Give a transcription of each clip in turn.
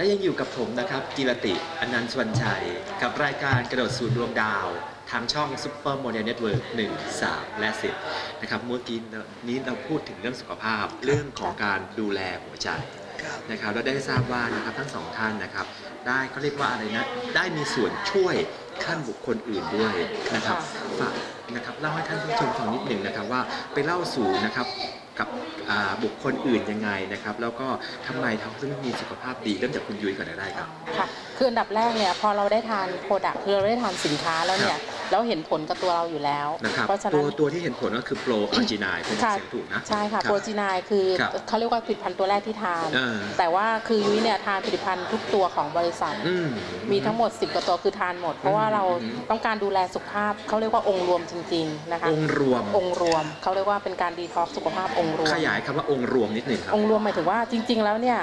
และยังอยู่กับผมนะครับกิรติอนันต์สวรรณชัย กับรายการกระโดดสู่ดวงดาว ทางช่อง Super Model Network 1 3และ10นะครับเมื่อกี้นี้เราพูดถึงเรื่องสุขภาพเรื่องของการดูแลหัวใจครับนะครับเราได้ทราบว่านะครับทั้งสองท่านนะครับ ได้เขาเรียกว่าอะไรนะ ได้มีส่วนช่วยท่านบุคคลอื่นด้วยนะครับฝากนะครับเล่าให้ท่านผู้ชมฟังนิดหนึ่งนะครับว่าไปเล่าสู่นะครับ กับบุคคลอื่นยังไงนะครับ แล้วก็ทำไมเขาถึงมีสุขภาพดีเริ่มจากคุณยุ้ยก่อนได้ครับ ค่ะคืออันดับแรกเนี่ยพอเราได้ทานโปรดักต์คือเราได้ทานสินค้าแล้วเนี่ยเราเห็นผลกับตัวเราอยู่แล้ว นะครับเพราะฉะตันั้วนตัวที่เห็นผลก็คือโปรอาร์จินายผมค่ะ เสียงถูกนะ ใช่ค่ะรับโปรจีนายคือครับเขาเรียกว่าผลิตภัณฑ์ตัวแรกที่ทาน เออ แต่ว่าคือยุ้ยเนี่ยทานผลิตภัณฑ์ทุกตัวของบริษัท อืม มีทั้งหมด 10กว่าตัวคือทานหมด เพราะว่าเราอืม ต้องการดูแลสุขภาพเขาเรียกว่าองค์รวมจริง ๆ นะคะ องค์รวม องค์รวมเขาเรียกว่าเป็นการดีท็อกซ์สุขภาพองค์รวม ขยายคำว่าองค์รวมนิดหนึ่งครับ องค์รวมหมายถึงว่าจริง ๆ แล้วเนี่ย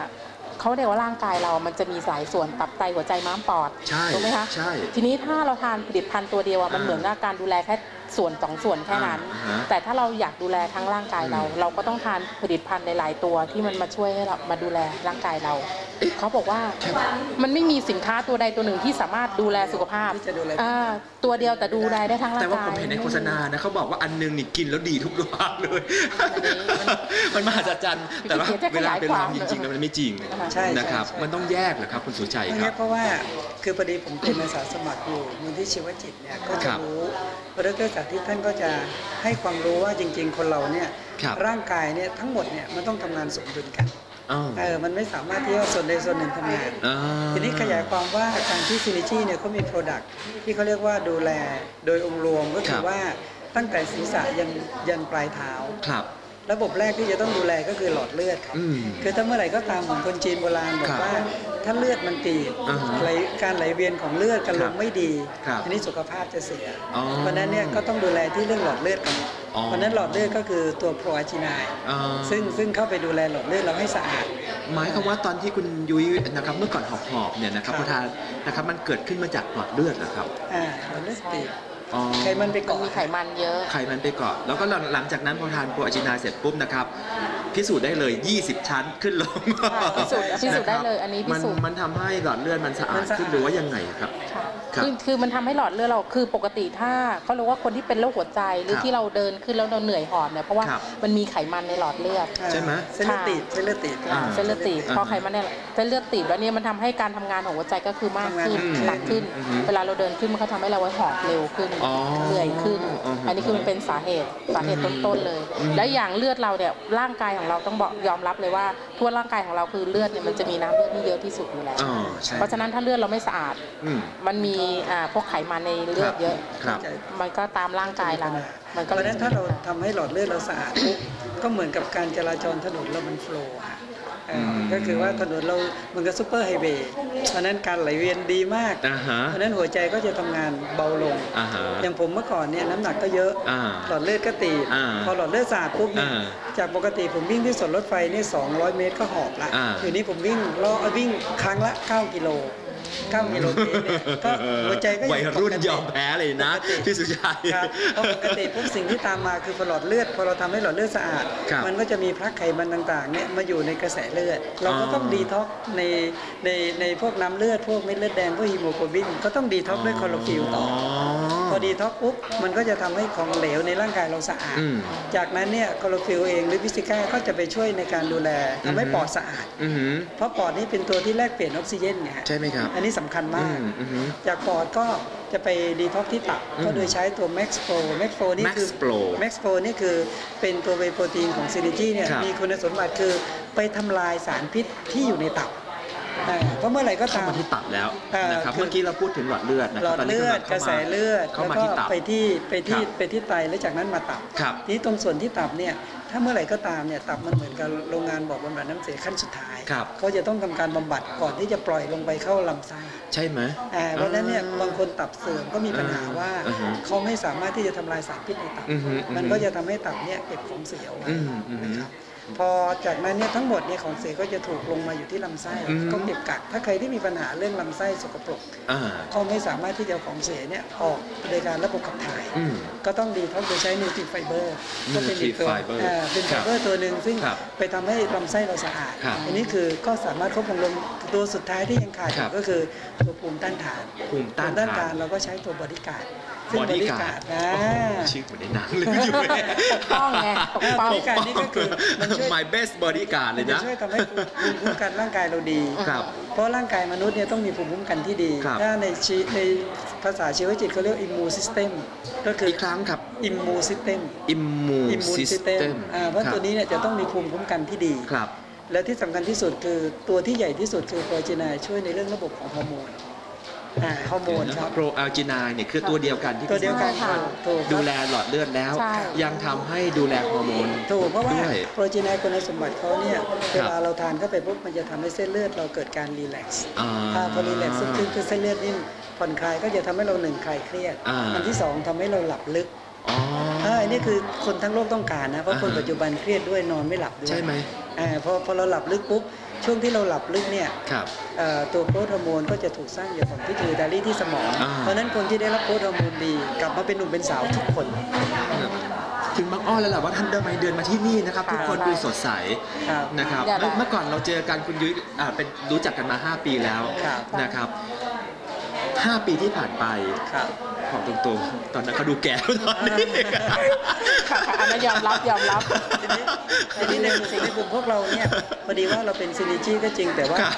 เขาเรียกว่าร่างกายเรามันจะมีสายส่วนตับไตหัวใจม้ามปอดใช่ถูกไหมคะใช่ ทีนี้ถ้าเราทานผลิตภัณฑ์ตัวเดียวอะมันอ่าเหมือนกับการดูแลแค่ส่วนสองส่วนแค่นั้นอ่าฮะแต่ถ้าเราอยากดูแลทั้งร่างกายเราอืมเราก็ต้องทานผลิตภัณฑ์หลาย ๆ ตัวที่มันมาช่วยให้เรามาดูแลร่างกายเรา เขาบอกว่ามันไม่มีสินค้าตัวใดตัวหนึ่งที่สามารถดูแลสุขภาพที่จะดูแลอ่าตัวเดียวแต่ดูแลได้ทั้งร่างกายแต่ว่าผมเห็นในโฆษณานะเขาบอกว่าอันหนึงนี่กินแล้วดีทุกอย่างเลย มันมหัศจรรย์แต่ว่าเดี๋ยวจะเวขลายายไปลองความจริงๆแล้วมันไม่จริงใช่ใช่นะครับใช่มันต้องแยกเหรอครับคุณสุชัยอันคเนี้รัยบเพราะว่าคือพอดีผมเป็นอาสาสมัครอยู่มูลที่ชีวจิตเนี่ยก็คจะรับรู้พระดรสาธิตท่านก็จะให้ความรู้ว่าจริง ๆ คนเราเนี่ยครับร่างกายเนี่ยทั้งหมดเนี่ยมันต้องทำงานสมดุลกันอ้าวเออมันไม่สามารถที่ว่าส่วนใดส่วนหนึ่งทำงาน อ่า ทีนี้ขยายความว่าทางที่ซินิจีเนี่ยเขามีโปรดักที่เขาเรียกว่าดูแลโดยองค์รวมก็คือว่าตั้งแต่ศีรษะยันยันปลายเท้า ครับ ระบบแรกที่จะต้องดูแลก็คือหลอดเลือดครับอืมคือถ้าเมื่อไหร่ก็ตามของคนจีนโบราณบอครักบว่า ถ้าเลือดมันตีบอ่าฮะไหลการไหลเวียนของเลือดการคลรับงไม่ดีครับทีนี้สุขภาพจะเสียอ๋อเพราะฉะนั้นเนี่ยก็ต้องดูแลที่เรื่องหลอดเลือดก่อนอ๋อเพราะฉะนั้นหลอดเลือดก็คือตัวโปรอาจินายอ่าซึ่งซึ่งเข้าไปดูแลหลอดเลือดเราให้สะอาดหมายความว่าตอนที่คุณยุ้ยนะครับเมื่อก่อนหอบๆเนี่ยนะครับครับพอทานนะครับมันเกิดขึ้นมาจากหลอดเลือดนะครับอ่าหลอดเลือดตีบ อ๋อ ไขมันไปมันเกาะมีไขมันเยอะ ไขมันไปเกาะแล้วก็หลังหลังจากนั้นพอทานโปรอาจินาเสร็จปุ๊บนะครับ พิสูจน์ได้เลย 20 ชั้นขึ้นลงค่ะพิสูจน์พิสูจน์ได้เลยอันนี้พิสูจน์ มันมันทำให้หลอดเลือดมันสะอามัดนสะอาด ขึ้นหรือว่ายังไงครับ ค่ะครับคือคือมันทำให้หลอดเลือดเราคือปกติถ้าเขาเรียกว่าคนที่เป็นโรคหัวใจหรือครับที่เราเดินขึ้นแล้วเราเหนื่อยหอบเนี่ยเพราะว่าครับมันมีไขมันในหลอดเลือด ใช่ไหมเส้นเลือดตีบเส้นเลือดตีบ อ่า เส้นเลือดตีบอ่าพอไขมันในเส้นเลือดตีบแล้วเนี่ยมันทำให้การทำงานของหัวใจก็คือมากขึ้นทำงานหนักขึ้น อือฮึเวลาเราเดินขึ้นมันก็ทำให้เราหอบเร็วขึ้นอ๋อเหนื่อยขึ้นอือฮึอันนี้คือมันเป็นสาเหตุสาเหตุต้นๆเลยอืมและอย่างเลือดเราเนี่ยร่างกายของเราต้องบอกยอมรับเลยว่าทั่วร่างกายของเราคือเลือดเนี่ยมันจะมีน้ำเลือดที่เยอะที่สุดอยู่แล้วอ๋อใช่เพราะฉะนั้นถ้าเลือดเราไม่สะอาดอืมมันมีอ่าพวกไขมันในเลือดเยอะครับมันก็ตามร่างกายเรามันเพก็ราะเลฉะยนั้นถ้าเราทำให้หลอดเลือดเราสะอาดปุ๊บก็เหมือนกับการจราจรถนนเรามันโฟล์อะเอออม ก็คือว่าถนนเรามันก็ซูเปอร์ไฮเวย์เพราะฉะนั้นการไหลเวียนดีมากอ่าฮะเพราะฉะนั้นหัวใจก็จะทำงานเบาลงอ่าฮะอย่างผมเมื่อก่อนเนี่ยน้ำหนักก็เยอะอ่าหลอดเลือดก็ตีบอ่าพอหลอดเลือดสะอาดปุ๊บเนี่ยอ่าจากปกติผมวิ่งที่สวนรถไฟนี่200 เมตรก็หอบละอ่าเดี๋ยวนี้ผมวิ่งรอวิ่งครั้งละ 9 กิโล 9กิโลเมตรเนี่ยก็หัวใจก็งวัยรุ่นปกติยอมแพ้เลยนะปกติพี่สุชัยครับเพราะปกติปุ๊บสิ่งที่ตามมาคือพอหลอดเลือดพอเราทำให้หลอดเลือดสะอาดครับมันก็จะมีพลักไขมันต่างๆเนี่ยมาอยู่ในกระแสเลือด เราก็ต้องอ๋อดีท็อกซ์ในในในพวกน้ำเลือดพวกเม็ดเลือดแดงพวกฮีโมโกลบิน ก็ต้องดีท็อกซ์ด้วยคลอโรฟิลต่อ อพอดีท็อกซ์ปุ๊บมันก็จะทำให้ของเหลวในร่างกายเราสะอาดอืมจากนั้นเนี่ยคลอโรฟิลเองหรือวิสติก้าก็จะไปช่วยในการดูแลทำให้อือฮึปอดสะอาดอือหือเพราะปอดนี่เป็นตัวที่แลกเปลี่ยนออกซิเจนเนี่ยฮะใช่ไหมครับอันนี้สำคัญอืมากมอือหือจากปอดก็จะไปดีท็อกที่ตับอืมก็โดยใช้ตัว Max Pro Max Pro นี่คือ Max Pro Max Pro นี่คือเป็นตัวเวย์โปรตีนของซินิจีเนี่ยครับมีคุณสมบัติคือไปทำลายสารพิษที่อยู่ในตับอ่า เพราะเมื่อไหร่ก็เข้าตามมาที่ตับแล้วเอ่อนะครับคือเมื่อกี้เราพูดถึงหลอดเลือดนะคหลรับอดตนนี้เลือดข้ามากระแสเลือดเข้าแล้วมาก็ที่ตับไปที่ไปที่ครับไปที่ไตแล้วจากนั้นมาตับครับทีนี้ตรงส่วนที่ตับเนี่ยถ้าเมื่อไหร่ก็ตามเนี่ยตับมันเหมือนกับโรงงานบ่อบำบัดน้ำเสียขั้นสุดท้ายครับเขาจะต้องทำการบำบัดก่อนที่จะปล่อยลงไปเข้าลำไส้ใช่ไหมอ่าเพราะฉะนั้นเนี่ยบางคนตับเสื่อมก็มีปัญหาว่าอือฮึเขาไม่สามารถที่จะทำลายสารพิษในตับอือฮึอือฮึมันก็จะทำให้ตับเนี่ยเก็บของเสียเอาไว้อืมอืมนะครับ พอจากนั้นเนี่ยทั้งหมดเนี่ยของเสียก็จะถูกลงมาอยู่ที่ลำไส้อืม ก็เก็บกักถ้าใครที่มีปัญหาเรื่องลำไส้สกปรกอ่าเขาไม่สามารถที่จะเอาของเสียเนี่ยออกโดยการระบบขับถ่าย อืม ก็ต้องดีท็อกโดยใช้นิวทรีไฟเบอร์ก็เป็นอีกตัว Nutrifiber อ่าเป็นคไฟรับเบอร์ตัวหนึ่งซึ่งครับไปทำให้ลำไส้เราสะอาด ครับอันนี้คือก็สามารถควบคุมลงตัวสุดท้ายที่ยังขาดอครัยู่บ ก็คือตัวภูมิต้านทานภูมิต้านภูมิทานเราก็ใช้ตัวบอดี้การ์ดซึ่ง บอดี้ body การ์ด guard นะโอ้โหชื่อเหมือนในหนังเลยอยู่เนี่ยปกป้องไงปกป้องบอดี้การ์ดนี่ก็คือมันช่วย my best bodyguard เลมันยจะนะช่วยทำให้ภูมิคุ้มกันร่างกายเราดีครับเพราะร่างกายมนุษย์เนี่ยต้องมีภูมิคุ้มกันที่ดีครับถ้าในชีในภาษาชีวจิตเขาเรียกอิมมูซิสเต็มก็คืออีกครั้งครับอิมมูซิสเต็ม immune อิมมูนซิสเต็ม system เพราะครับตัวนี้เนี่ยจะต้องมีภูมิคุ้มกันที่ดีครับและที่สำคัญที่สุดคือตัวที่ใหญ่ที่สุดคือโปรจีนาช่วยในเรื่องระบบของฮอร์โมนอ่า ฮอร์โมนครับโปรอัลจินายเนี่ยคือตัวเดียวกันที่ตัวเดียวกันค่ะถูกดูแลหลอดเลือดแล้วใช่ยังทำให้ดูแลฮอร์โมนถูกเพราะว่าด้วยโปรจีนาคุณสมบัติเขาเนี่ยเวลาเราทานเข้าไปปุ๊บมันจะทำให้เส้นเลือดเราเกิดการรีแลกซ์อ่าอ่าพอรีแลกซ์ซึ่งคือคือเส้นเลือดนี่ผ่อนคลายก็จะทำให้เราหนึ่งคลายเครียดอ่าอันที่สองทำให้เราหลับลึกอ๋ออ่าอันนี้คือคนทั้งโลกต้องการนะเพราะคนอ่าฮะปัจจุบันเครียดด้วยนอนไม่หลับด้วยใช่ไหมอ่าพอพอเราหลับลึกปุ๊บ ช่วงที่เราหลับลึกเนี่ยครับเอ่อตัวโปรทฮอร์โมนก็จะถูกสร้างอยู่ของพิทูดารีที่สมองอ่าเพราะฉะนั้นคนที่ได้รับโปรทฮอร์โมนดี กลับมาเป็นหนุ่มเป็นสาวทุกคนถึงบางอ้อแล้วแหละว่าท่านเดินมาเดินมาที่นี่นะครับ ทุกคนใช่ดูสดใสครับนะครับอย่าเมื่อด่าเมื่อก่อนเราเจอกันคุณยุ้ยอ่าเป็นรู้จักกันมา 5 ปีแล้วครับนะครับ 5 ปีที่ผ่านไปครั บบอกตรงๆ ตอนนั้นเขาดูแก่ตอนนี้ค่ะค่ะอันนั้นยอมรับยอมรับ ทีนี้ทีนี้ในในกลุ่มพวกเราเนี่ยพอดีว่าเราเป็นซินิจีก็จริงแต่ว่าครับ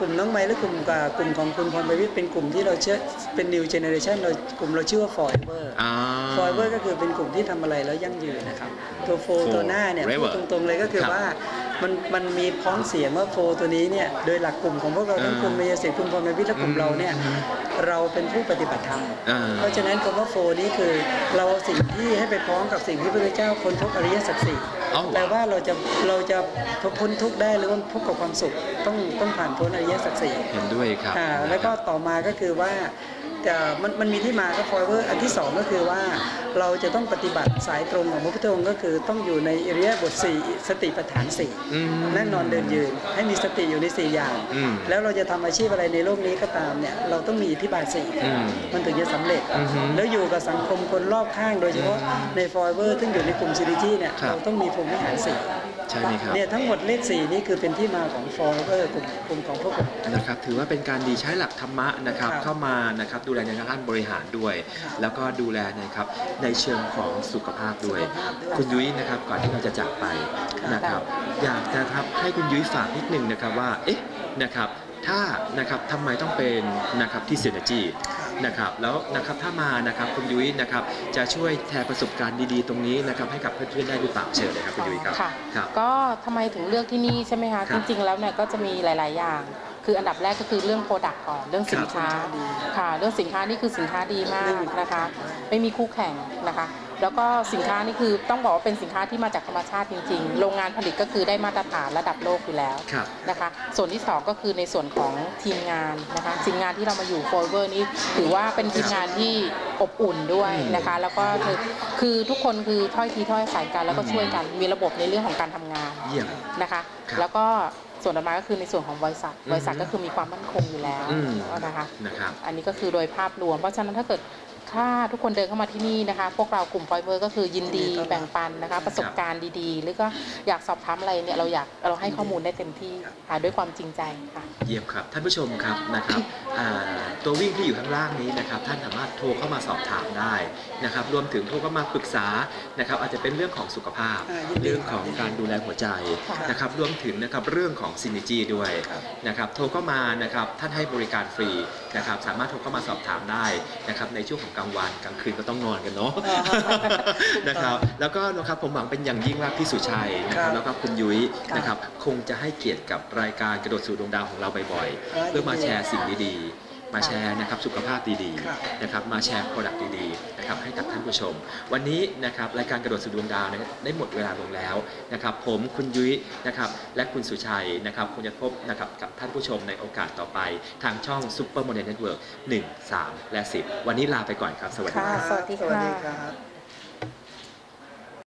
กลุ่มน้องไม้และกลุ่มกับกลุ่มของคุณพรประวิทย์เป็นกลุ่มที่เราเชื่อเป็น new generation เรากลุ่มเราชื่อว่า forever อ่า forever ก็คือเป็นกลุ่มที่ทำอะไรแล้วยั่งยืนนะครับตัวโฟตัวหน้าเนี่ย Forever พูดตรงๆเลยก็คือครับว่า มันมันมีพ้องเสียงว่าโฟตัวนี้เนี่ยโดยหลักกลุ่มของพวกเราทั้งอ่ากลุ่มเมยสิทธิ์คุณพรประวิทย์และกลุ่มเราเนี่ยเราเป็นผู้ปฏิบัติธรรมอ่าเพราะฉะนั้นคำว่าโฟนี้คือเราเอาสิ่งที่ให้ไปพ้องกับสิ่งที่พระพุทธเจ้าค้นพบอริยสัจสี่เอ้าแปลว่าเราจะเราจะพ้นทุกข์ได้หรือว่าพบกับความสุขต้องต้องผ่านพ้นอริยสัจสี่เห็นด้วยครับอ่าแล้วก็ต่อมาก็คือว่าจะ มันมันมีที่มาก็ฟอยเวอร์อันที่สองก็คือว่าเราจะต้องปฏิบัติสายตรงของพระพุทธองค์ก็คือต้องอยู่ในอริยบทสี่สติปัฏฐานสี่อืมนั่งนอนเดินยืน ให้มีสติอยู่ในสี่อย่างอืมแล้วเราจะทำอาชีพอะไรในโลกนี้ก็ตามเนี่ยเราต้องมีอิทธิบาทสี่อืมมันถึงจะสำเร็จอือฮึแล้วอยู่กับสังคมคนรอบข้างโดยเฉพาะในฟอยเวอร์ซึ่งอยู่ในกลุ่มซีดีจีเนี่ยครับเราต้องมีภูมิวิหารสี่ ใช่ไหมครับเนี่ยทั้งหมดเลขสี่นี่คือเป็นที่มาของฟอยเวอร์กลุ่มกลุ่มของพวกเรานะครับถือว่าเป็นการดีใช้หลักธรรมะนะครับครับเข้ามานะครับดูแลในด้านบริหารด้วย ครับแล้วก็ดูแลนะครับในเชิงของสุขภาพด้วย สุขภาพด้วยคุณยุ้ยนะครับก่อนที่เราจะจากไปครับ นะครับ อยากจะครับให้คุณยุ้ยฝากนิดนึงนะครับว่าเอ๊ะนะครับถ้านะครับทำไมต้องเป็นนะครับที่ Synergy นะครับแล้วนะครับถ้ามานะครับคุณยุ้ยนะครับจะช่วยแชร์ประสบการณ์ดีๆ ตรงนี้นะครับให้กับเพื่อนๆได้หรือเปล่าเชิญเลยครับคุณยุ้ยครับค่ะครับ ก็ทำไมถึงเลือกที่นี่ใช่ไหมคะ ครัจบริงๆ แล้วเนี่ยก็จะมีหลาย ๆ อย่าง คืออันดับแรกก็คือเรื่องโปรดักต์ก่อนเรื่องสินค้าครับสินค้าดีค่ะ เรื่องสินค้านี่คือสินค้าดีมากนะคะ ไม่มีคู่แข่งนะคะ แล้วก็สินค้านี่คือต้องบอกว่าเป็นสินค้าที่มาจากธรรมชาติจริงๆ โรงงานผลิตก็คือได้มาตรฐานระดับโลกอยู่แล้วครับนะคะ ส่วนที่สองก็คือในส่วนของทีมงานนะคะทีมงานที่เรามาอยู่โฟลเวอร์นี้ถือว่าเป็นทีมงานที่อบอุ่นด้วยนะคะ แล้วก็คือคือทุกคนคือถ้อยทีถ้อยอาศัยกันแล้วก็ช่วยกันมีระบบในเรื่องของการทำงานเยี่ยมนะคะครับแล้วก็ส่วนต่อมาก็คือในส่วนของบริษัทอืมบริษัทก็คือมีความมั่นคงอยู่แล้วอืมนะคะนะครับอันนี้ก็คือโดยภาพรวม เพราะฉะนั้นถ้าเกิด ถ้าทุกคนเดินเข้ามาที่นี่นะคะ พวกเรากลุ่มไฟเบอร์ก็คือยินดียินดีต้อนรับแบ่งปันนะคะ ประสบการณ์ดีๆ หรือก็อยากสอบถามอะไรเนี่ยเราอยากเราให้ข้อมูลได้เต็มที่ค่ะด้วยความจริงใจค่ะ เยี่ยมครับ ท่านผู้ชมครับนะครับอ่าตัววิ่งที่อยู่ข้างล่างนี้นะครับ ท่านสามารถโทรเข้ามาสอบถามได้นะครับ รวมถึงโทรเข้ามาปรึกษานะครับ อาจจะเป็นเรื่องของสุขภาพอ่ายินดีเรื่องของการดูแลหัวใจค่ะนะครับ รวมถึงนะครับเรื่องของซินิจีด้วยครับนะครับ โทรเข้ามานะครับท่านให้บริการฟรีนะครับ สามารถโทรเข้ามาสอบถามได้นะครับในช่วงของกลางวันกลางคืนก็ต้องนอนกันเนาะนะครับแล้วก็นะครับผมหวังเป็นอย่างยิ่งว่าพี่สุชัยนะคครัรับบแล้วก็คุณยุ้ยครับนะครับคงจะให้เกียรติกับรายการกระโดดสู่ดวงดาวของเราบ่อยๆครับเพื่อมาแชร์สิ่งดีๆ มาแชร์นะครับสุขภาพดีครับๆนะครับมาแชร์โปรดักต์ดีๆนะครับให้กับท่านผู้ชม วันนี้นะครับรายการกระโดดสู่ดวงดาวนะครับได้หมดเวลาลงแล้วนะครับผมคุณยุ้ยนะครับและคุณสุชัยนะครับคงจะพบนะครับกับท่านผู้ชมในโอกาสต่อไป ทางช่อง Super Modern Network 1 3และ10วันนี้ลาไปก่อนครับ สวัสดีครับค่ะสวัสดีสวัสดีค่ะครับ